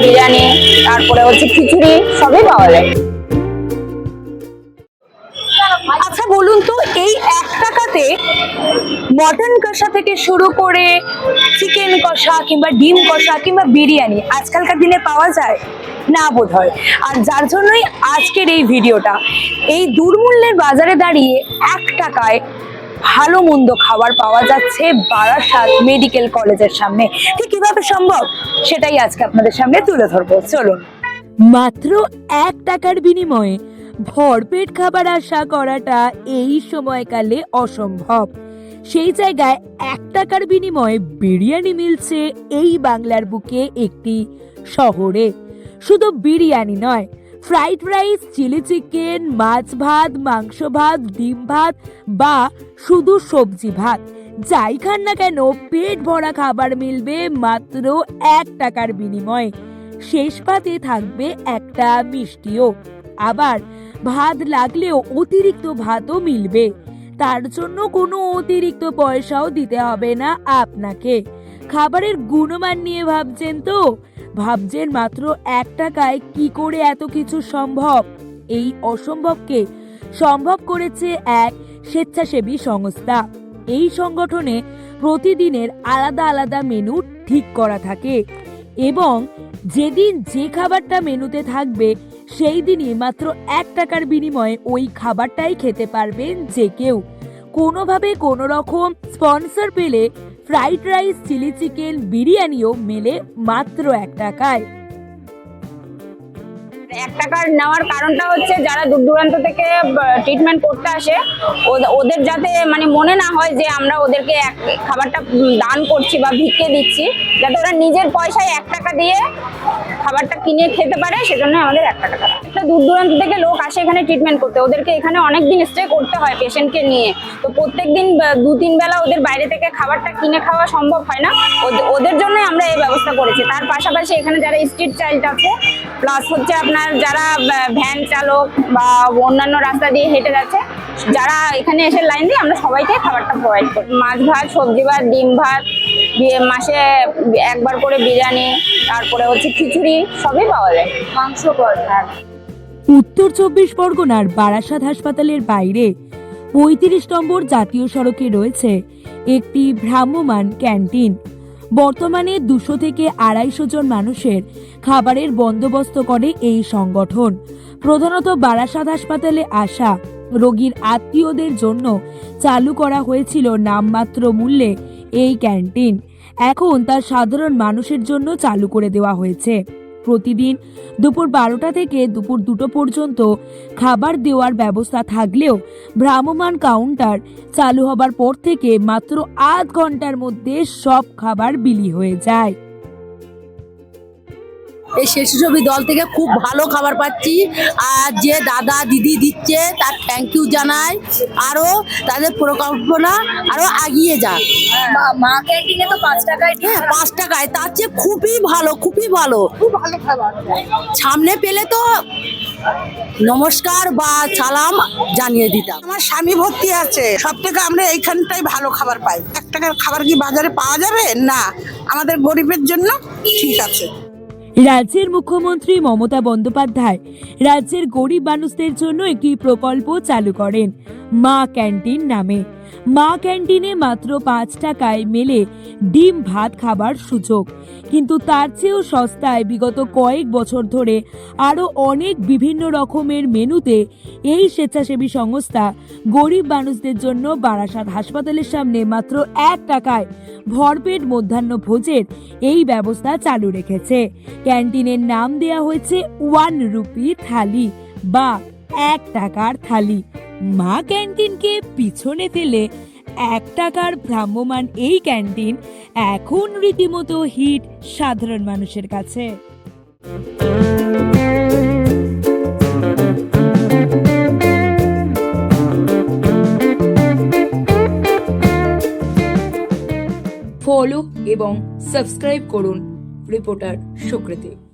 বিরিয়ানি তারপরে হচ্ছে খিচুড়ি সবই পাওয়া যায়। মটন কষা থেকে শুরু করে চিকেন কষা কিংবা ডিম কষা কিংবা বিরিয়ানি আজকালকার দিনে পাওয়া যায় না বোধ হয় আর যার জন্যই আজকের এই ভিডিওটা, এই দুর্মূল্যের বাজারে দাঁড়িয়ে এক টাকায় ভালো মন্দ খাবার পাওয়া যাচ্ছে বারাসাত মেডিকেল কলেজের সামনে। ঠিক কীভাবে সম্ভব? সেটাই আজকে আপনাদের সামনে তুলে ধরবো। চলুন। মাত্র এক টাকার বিনিময়ে ভরপেট খাবার আশা করাটা এই সময়কালে অসম্ভব। সেই জায়গায় এক টাকার বিনিময়ে বিরিয়ানি মিলছে এই বাংলার বুকে একটি শহরে। শুধু বিরিয়ানি নয়, ফ্রাইড রাইস, চিলি চিকেন, মাছ ভাত, মাংস ভাত, ডিম ভাত বা শুধু সবজি ভাত। যাই খান না কেন, পেট ভরা খাবার মিলবে মাত্র এক টাকার বিনিময়ে। শেষ পাতে থাকবে একটা মিষ্টিও। আবার ভাত লাগলেও অতিরিক্ত ভাতও মিলবে। তার জন্য কোনো অতিরিক্ত পয়সাও দিতে হবে না আপনাকে। খাবারের গুণমান নিয়ে ভাবছেন তো? ভাবছেন মাত্র এক টাকায় কি করে এত কিছু সম্ভব? এই অসম্ভবকে সম্ভব করেছে এক স্বেচ্ছাসেবী সংস্থা। এই সংগঠনে প্রতিদিনের আলাদা আলাদা মেনু ঠিক করা থাকে এবং যেদিন যে খাবারটা মেনুতে থাকবে সেই দিনই মাত্র এক টাকার বিনিময়ে ওই খাবারটাই খেতে পারবেন যে কেউ। কোনোভাবে কোনো রকম স্পন্সর পেলে ফ্রাইড রাইস, চিলি চিকেন, বিরিয়ানিও মেলে মাত্র এক টাকায়। এক টাকার নেওয়ার কারণটা হচ্ছে যারা দূর দূরান্ত থেকে ট্রিটমেন্ট করতে আসে, ওদ- ওদের যাতে মানে মনে না হয় যে আমরা ওদেরকে এক খাবারটা দান করছি বা ভিক্ষে দিচ্ছি, যাতে ওরা নিজের পয়সায় এক টাকা দিয়ে কিনে খেতে পারে, সেজন্য আমাদের এক টাকা দেওয়া। একটা দূর দূরান্ত থেকে লোক আসে এখানে ট্রিটমেন্ট করতে। ওদেরকে এখানে অনেক দিন স্টে করতে হয় পেশেন্টকে নিয়ে। তো প্রত্যেক দিন দু তিন বেলা ওদের বাইরে থেকে খাবারটা কিনে খাওয়া সম্ভব হয় না। ওদের- জন্যই আমরা এই ব্যবস্থা করেছি। তার পাশাপাশি এখানে যারা স্ট্রিট চাইল্ড আছে প্লাস হচ্ছে আপনার যারা ভ্যান চালক বা অন্যান্য রাস্তা দিয়ে হেঁটে যাচ্ছে, যারা এখানে এসে লাইন দিয়ে আমরা সবাইকে খাবারটা প্রোভাইড করি। মাছ ভাত, সবজি ভাত, ডিম ভাত মাসে একবার করে বিরিয়ানি তারপরে হচ্ছে খিচুড়ি সবই পাওয়া যায়। মাংস পাওয়া উত্তর চব্বিশ পরগনার বারাসাত হাসপাতালের বাইরে পঁয়ত্রিশ নম্বর জাতীয় সড়কে রয়েছে একটি ভ্রাম্যমান ক্যান্টিন। বর্তমানে দুশো থেকে আড়াইশো জন মানুষের খাবারের বন্দোবস্ত করে এই সংগঠন। প্রধানত বারাসাত হাসপাতালে আসা রোগীর আত্মীয়দের জন্য চালু করা হয়েছিল নামমাত্র মূল্যে এই ক্যান্টিন এখন তার সাধারণ মানুষের জন্য চালু করে দেওয়া হয়েছে। প্রতিদিন দুপুর বারোটা থেকে দুপুর দুটো পর্যন্ত খাবার দেওয়ার ব্যবস্থা থাকলেও ভ্রাম্যমান কাউন্টার চালু হবার পর থেকে মাত্র আধ ঘণ্টার মধ্যে সব খাবার বিলি হয়ে যায়। এই স্বেচ্ছাসেবী দল থেকে খুব ভালো খাবার পাচ্ছি। আর যে দাদা দিদি দিচ্ছে তার থ্যাংক ইউ জানাই। আরও তাদের পরিকল্পনা আরও এগিয়ে যাক। মা ক্যান্টিনে তো পাঁচ টাকায় হ্যাঁ পাঁচ টাকায়। তার চেয়ে খুবই ভালো খুবই ভালো। সামনে পেলে তো নমস্কার বা সালাম জানিয়ে দিতাম। আমার স্বামী ভর্তি আছে। সব থেকে আমরা এইখানটাই ভালো খাবার পাই। এক টাকার খাবার কি বাজারে পাওয়া যাবে? না। আমাদের গরিবের জন্য ঠিক আছে। রাজ্যের মুখ্যমন্ত্রী মমতা বন্দ্যোপাধ্যায় রাজ্যের গরিব মানুষদের জন্য একটি প্রকল্প চালু করেন মা ক্যান্টিন নামে। মা ক্যান্টিনে মাত্র পাঁচ টাকায় মেলে ডিম ভাত খাবার সুযোগ। কিন্তু তার চেয়েও সস্তায় বিগত কয়েক বছর ধরে আরও অনেক বিভিন্ন রকমের মেনুতে এই স্বেচ্ছাসেবী সংস্থা গরিব মানুষদের জন্য বারাসাত হাসপাতালের সামনে মাত্র এক টাকায় ভরপেট মধ্যাহ্ন ভোজের এই ব্যবস্থা চালু রেখেছে। ক্যান্টিনের নাম দেয়া হয়েছে ওয়ান রুপি থালি বা এক টাকার থালি। মা ক্যান্টিনকে পিছনে ফেলে এক টাকার ভ্রাম্যমান এই ক্যান্টিন এখন রীতিমতো হিট সাধারণ মানুষের কাছে। ফলো এবং সাবস্ক্রাইব করুন রিপোর্টার সুকৃতি।